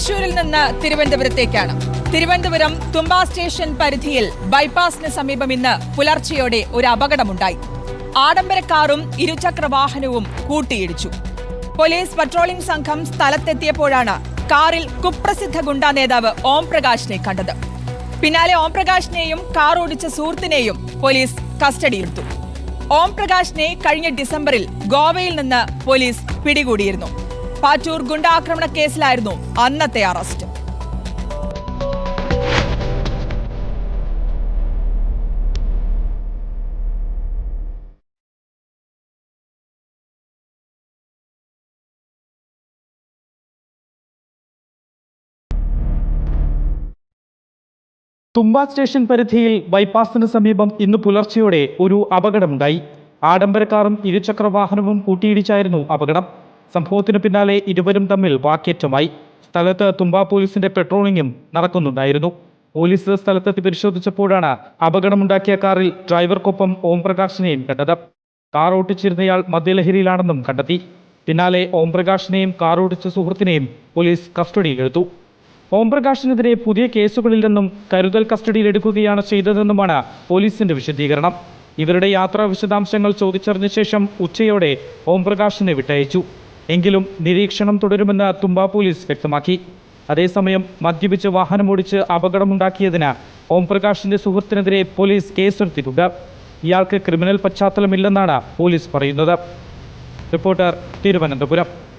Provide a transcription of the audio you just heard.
തൃശൂരിൽ നിന്ന് തിരുവനന്തപുരത്തേക്കാണ്. തിരുവനന്തപുരം തുമ്പ സ്റ്റേഷൻ പരിധിയിൽ ബൈപ്പാസിന് സമീപം ഇന്ന് പുലർച്ചെയോടെ ഒരു അപകടമുണ്ടായി. ആഡംബര കാറും ഇരുചക്ര വാഹനവും കൂട്ടിയിടിച്ചു. പോലീസ് പട്രോളിംഗ് സംഘം സ്ഥലത്തെത്തിയപ്പോഴാണ് കാറിൽ കുപ്രസിദ്ധ ഗുണ്ടാ നേതാവ് ഓം പ്രകാശിനെ കണ്ടത്. പിന്നാലെ ഓം പ്രകാശിനെയും കാർ ഓടിച്ച സുഹൃത്തിനെയും പോലീസ് കസ്റ്റഡിയിലെടുത്തു. ഓം പ്രകാശിനെ കഴിഞ്ഞ ഡിസംബറിൽ ഗോവയിൽ നിന്ന് പോലീസ് പിടികൂടിയിരുന്നു. പാറ്റൂർ ഗുണ്ടാക്രമണ കേസിലായിരുന്നു അന്നത്തെ അറസ്റ്റ്. തുമ്പ സ്റ്റേഷൻ പരിധിയിൽ ബൈപ്പാസിന് സമീപം ഇന്ന് പുലർച്ചെയോടെ ഒരു അപകടമുണ്ടായി. ആഡംബര കാറും ഇരുചക്ര വാഹനവും കൂട്ടിയിടിച്ചായിരുന്നു അപകടം. സംഭവത്തിന് പിന്നാലെ ഇരുവരും തമ്മിൽ വാക്കേറ്റമായി. സ്ഥലത്ത് തുമ്പ പോലീസിന്റെ പെട്രോളിംഗും നടക്കുന്നുണ്ടായിരുന്നു. പോലീസ് സ്ഥലത്തെത്തി പരിശോധിച്ചപ്പോഴാണ് അപകടമുണ്ടാക്കിയ കാറിൽ ഡ്രൈവർക്കൊപ്പം ഓംപ്രകാശിനെയും കണ്ടത്. കാർ ഓട്ടിച്ചിരുന്നയാൾ മദ്യലഹരിയിലാണെന്നും കണ്ടെത്തി. പിന്നാലെ ഓംപ്രകാശിനെയും കാർ ഓടിച്ച സുഹൃത്തിനെയും പോലീസ് കസ്റ്റഡിയിലെടുത്തു. ഓംപ്രകാശിനെതിരെ പുതിയ കേസുകളിൽ നിന്നും കരുതൽ കസ്റ്റഡിയിലെടുക്കുകയാണ് ചെയ്തതെന്നുമാണ് പോലീസിന്റെ വിശദീകരണം. ഇവരുടെ യാത്രാ വിശദാംശങ്ങൾ ചോദിച്ചറിഞ്ഞ ശേഷം ഉച്ചയോടെ ഓംപ്രകാശിനെ വിട്ടയച്ചു. എങ്കിലും നിരീക്ഷണം തുടരുമെന്ന് തുമ്പ പോലീസ് വ്യക്തമാക്കി. അതേസമയം മദ്യപിച്ച് വാഹനമോടിച്ച് അപകടമുണ്ടാക്കിയതിന് ഓംപ്രകാശിന്റെ സുഹൃത്തിനെതിരെ പോലീസ് കേസെടുത്തിട്ടുണ്ട്. ഇയാൾക്ക് ക്രിമിനൽ പശ്ചാത്തലമില്ലെന്നാണ് പോലീസ് പറയുന്നത്. റിപ്പോർട്ടർ തിരുവനന്തപുരം.